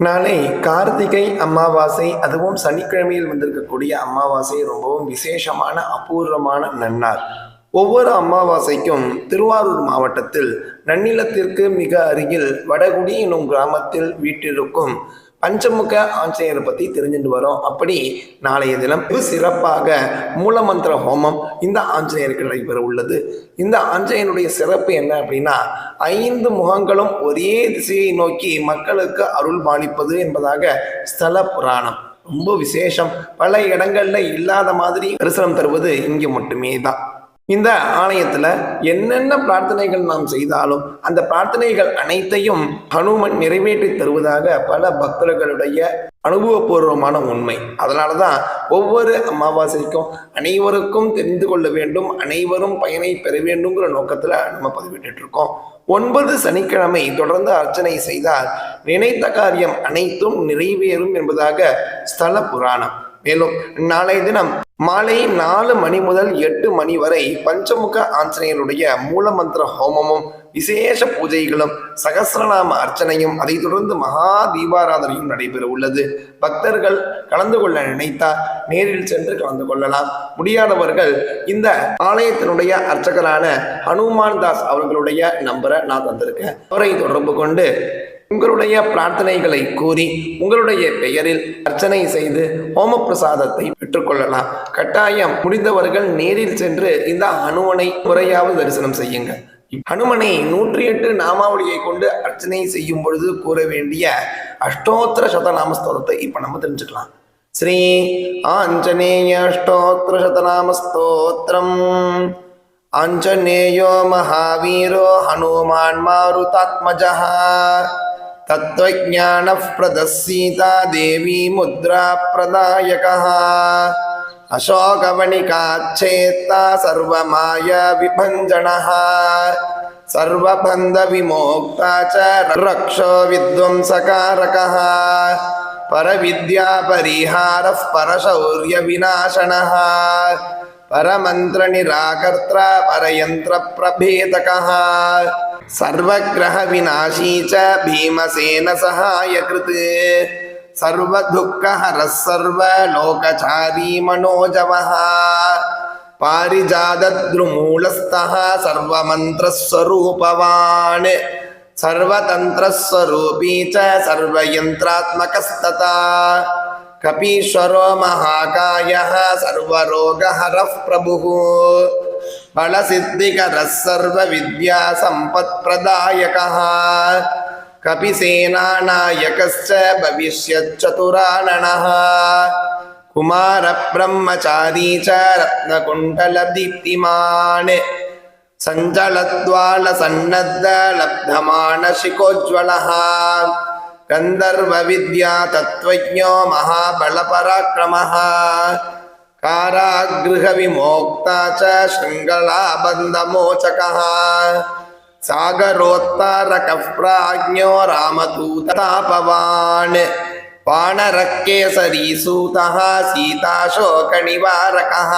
நாளை கார்த்திகை அமாவாசை அதுவும் சனிக்கிழமையில் வந்திருக்கக்கூடிய அமாவாசை ரொம்பவும் விசேஷமான அபூர்வமான நன்னார் ஒவ்வொரு அமாவாசைக்கும் திருவாரூர் மாவட்டத்தில் நன்னிலத்திற்கு மிக அருகில் வடகுடி எனும் கிராமத்தில் வீட்டிற்கும் பஞ்சமுக ஆஞ்சநேயரை பற்றி தெரிஞ்சுட்டு வரோம். அப்படி நாளைய தினம் சிறப்பாக மூலமந்திர ஹோமம் இந்த ஆஞ்சநேயருக்கு நடைபெற உள்ளது. இந்த ஆஞ்சநேயனுடைய சிறப்பு என்ன அப்படின்னா ஐந்து முகங்களும் ஒரே திசையை நோக்கி மக்களுக்கு அருள் பாலிப்பது என்பதாக ஸ்தல புராணம். ரொம்ப விசேஷம். பல இடங்கள்ல இல்லாத மாதிரி தரிசனம் தருவது இங்கே மட்டுமே தான் இந்த ஆலயத்துல என்னென்ன பிரார்த்தனைகள் நாம் செய்தாலும் அந்த பிரார்த்தனைகள் அனைத்தையும் ஹனுமன் நிறைவேற்றி தருவதாக பல பக்தர்களுடைய அனுபவபூர்வமான உண்மை. அதனால தான் ஒவ்வொரு அமாவாசைக்கும் அனைவருக்கும் தெரிந்து கொள்ள வேண்டும் அனைவரும் பயனை பெற வேண்டுங்கிற நோக்கத்தில் நம்ம பதிவிட்டு இருக்கோம் ஒன்பது சனிக்கிழமை தொடர்ந்து அர்ச்சனை செய்தால் நினைத்த காரியம் அனைத்தும் நிறைவேறும் என்பதாக ஸ்தல புராணம். மேலும் நாளைய தினம் மாலை நாலு மணி முதல் எட்டு மணி வரை பஞ்சமுக ஆஞ்சநேயருடைய மூலமந்திர ஹோமமும் விசேஷ பூஜைகளும் சகசிரநாம அர்ச்சனையும் அதைத் தொடர்ந்து மகா தீபாராதனையும் நடைபெற உள்ளது. பக்தர்கள் கலந்து கொள்ள நினைத்தால் நேரில் சென்று கலந்து கொள்ளலாம். முடியாதவர்கள் இந்த ஆலயத்தினுடைய அர்ச்சகரான ஹனுமான் தாஸ் அவர்களுடைய நம்பரை நான் தந்திருக்கேன். அவரை தொடர்பு கொண்டு உங்களுடைய பிரார்த்தனைகளை கூறி உங்களுடைய பெயரில் அர்ச்சனை செய்து ஹோம பிரசாதத்தை பெற்றுக்கொள்ளலாம். கட்டாயம் முடிந்தவர்கள் நேரில் சென்று இந்த ஹனுமனை முறையாவது தரிசனம் செய்யுங்க. ஹனுமனை நூற்றி எட்டு நாமாவளியை கொண்டு அர்ச்சனை செய்யும் பொழுது கூற வேண்டிய அஷ்டோத்திர சதநாம ஸ்தோத்திரத்தை இப்ப நம்ம தெரிஞ்சுக்கலாம். ஸ்ரீ ஆஞ்சநேய அஷ்டோத்திர சதநாமஸ்தோத்திரம். ஆஞ்சநேயோ மகாவீரோ ஹனுமான் மாருதாத்மஜா तत्त्वज्ञानः प्रदस्सीता देवी मुद्राप्रदायकः। अशोकवणिकाच्छेत्ता सर्वमाया विभञ्जनः सर्वबन्धविमोक्ता च रक्षो विध्वंसकारकः। परविद्यापरिहारः परशौर्यविनाशनः। परमन्त्रनिराकर्त्रा परयन्त्रप्रभेदकः। सर्वग्रहविनाशी च भीमसेनसहायकृत् सर्वदुःखहरः सर्वलोकचारी मनोजवः पारिजातद्रुमूलस्थः सर्वमन्त्रस्वरूपवान् सर्वतन्त्रस्वरूपी च सर्वयन्त्रात्मकस्तथा कपीश्वरो महाकायः सर्वरोगहरः प्रभुः फलसिद्धिकरः सर्वविद्यासम्पत्प्रदायकः कपिसेनानायकश्च भविष्यच्चतुराननः कुमारब्रह्मचारी च रत्नकुण्डलदीप्तिमान् सञ्चलद्वालसन्नद्धलब्धमानशिकोज्ज्वलः गन्धर्वविद्या तत्त्वज्ञो महाबलपराक्रमः कारागृहविमोक्ता च शृङ्गलाबन्धमोचकः सागरोत्तारकः प्राज्ञो रामदूततापवान् वानरकेसरीसूतः सीताशोकनिवारकः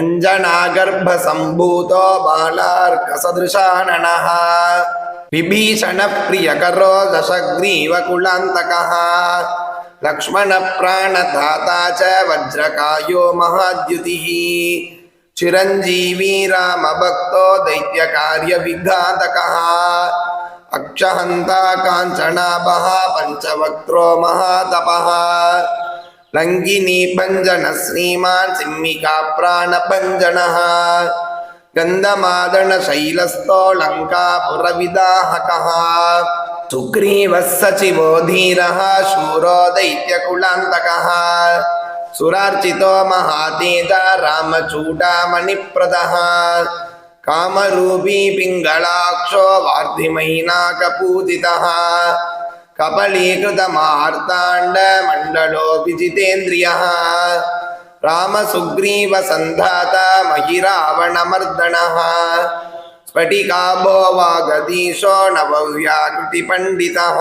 अञ्जनागर्भसम्भूतो बालार्कसदृशाननः विभीषणप्रियकरो दशग्रीवकुलान्तकः लक्ष्मणप्राणदाता च वज्रकायो महाद्युतिः चिरञ्जीवी रामभक्तो दैत्यकार्यविघातकः अक्षहन्ता काञ्चनाभः पञ्चवक्त्रो महातपः लङ्गिनी भञ्जनः श्रीमान् सिंहिका प्राणभञ्जनः गन्धमादनशैलस्थो लङ्कापुरविदाहकः सुग्रीवः सचिवो धीरः शूरो दैत्यकुलान्तकः सुरार्चितो महातेजा रामचूडामणिप्रदः कामरूपी पिङ्गलाक्षो वार्धिमैनाकपूजितः कपलीकृतमार्ताण्डमण्डलोऽपि जितेन्द्रियः रामसुग्रीवसन्धाता महिरावणमर्दनः स्फटिकाभो वागदीशो नवव्याकृतिपण्डितः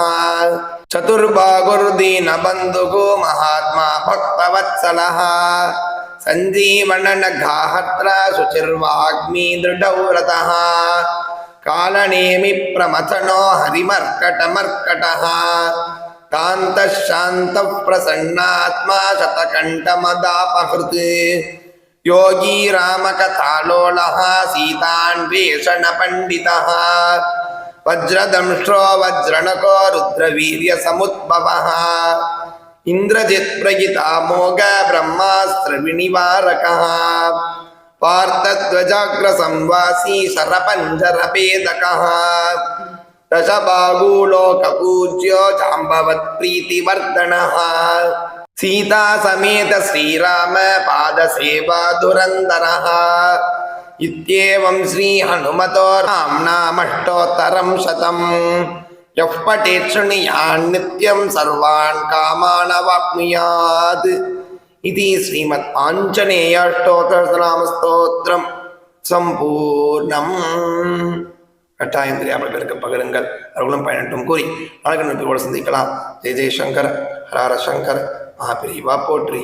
चतुर्बाहुर्दीनबन्धुः महात्मा भक्तवत्सलः सञ्जीवननघाहत्रा शुचिर्वाग्मी दृढव्रतः कालनेमि प्रमथनो हरिमर्कटमर्कटः कान्तः शान्तः प्रसन्नात्मा शतकण्ठमदापहृत् योगी रामकथालोलः सीतान्वेषणपण्डितः वज्रदंष्ट्रो वज्रणको रुद्रवीर्यसमुद्भवः इन्द्रजित्प्रगितामोघ ब्रह्मास्त्रविनिवारकः पार्थध्वजाग्रसंवासी शरपञ्जरभेदकः दशबाहूलोकपूज्यो जाम्बवत्प्रीतिवर्धनः சீதா சமேத ஸ்ரீராம பாத சேவா துரந்தரஹ. இத்தியேவம் ஸ்ரீ ஹனுமதோ ராம்நாமஷ்டோத்தரம் சதம். யஃப் பட்டேத் சுனியான் நித்யம் சர்வான் காமானவாப்னுயாத் இது ஸ்ரீமத் ஆஞ்சநேயாஷ்டோத்தராமஸ்தோத்திரம் சம்பூர்ணம். கட்டாயம் தெரியாமல் பகிருங்கள். அருளும் பயனட்டும் கூறி நாளைக்கு நம்பியோடு சந்திக்கலாம். ஜெய் ஜெய் ஹரார சங்கர். மகாபிரிவா போற்றி.